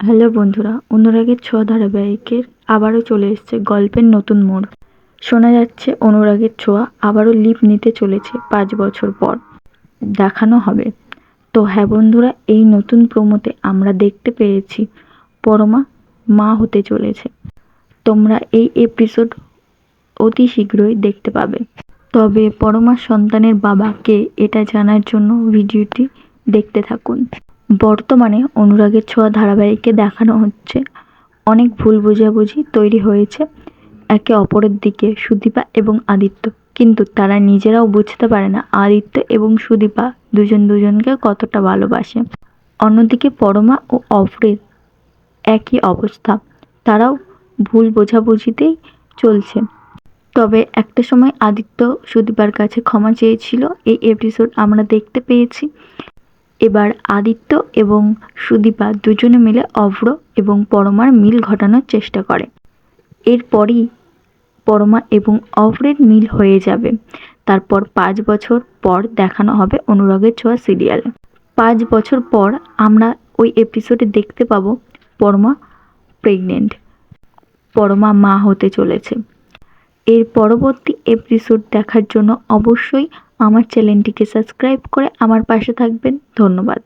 Hello বন্ধুরা, অনুরাগের ছোঁয়া ধারাবাহিকের আবারও চলে এসেছে গল্পের নতুন মোড়। শোনা যাচ্ছে অনুরাগের ছোঁয়া আবারও লিপ নিতে চলেছে পাঁচ বছর পর। দেখানো হবে। তো হ্যাঁ বন্ধুরা, এই নতুন প্রোমোতে আমরা দেখতে পেয়েছি পরমা মা হতে চলেছে। তোমরা এই এপিসোড অতি শীঘ্রই দেখতে পাবে। তবে পরমা সন্তানের বাবা কে এটা জানার জন্য ভিডিওটি দেখতে থাকুন। বর্তমানে অনুরাগের ছোঁয়া ধারাবাহিকে দেখানো হচ্ছে। অনেক ভুল বোঝাবুঝি তৈরি হয়েছে একে অপরের দিকে, সুদীপা এবং আদিত্য। কিন্তু তারা নিজেরাও বুঝতে পারে না আদিত্য এবং সুদীপা দুজন দুজনকে কতটা ভালোবাসে। অন্যদিকে পরমা ও অফরের একই অবস্থা। তারাও ভুল বোঝাবুঝিতেই চলছে। তবে একটা সময় আদিত্য সুদীপার কাছে ক্ষমা চেয়েছিল। এই এপিসোড আমরা দেখতে পেয়েছি। এবার আদিত্য এবং সুদীপা দুজনে মিলে অভ্র এবং পরমার মিল ঘটানোর চেষ্টা করে। এরপরই পরমা এবং অভ্রের মিল হয়ে যাবে। তারপর পাঁচ বছর পর দেখানো হবে অনুরাগের ছোঁয়া সিরিয়ালে। পাঁচ বছর পর আমরা ওই এপিসোডে দেখতে পাবো পরমা প্রেগনেন্ট পরমা মা হতে চলেছে। এর পরবর্তী এপিসোড দেখার জন্য অবশ্যই আমার চ্যানেলটিকে সাবস্ক্রাইব করে আমার পাশে থাকবেন। ধন্যবাদ।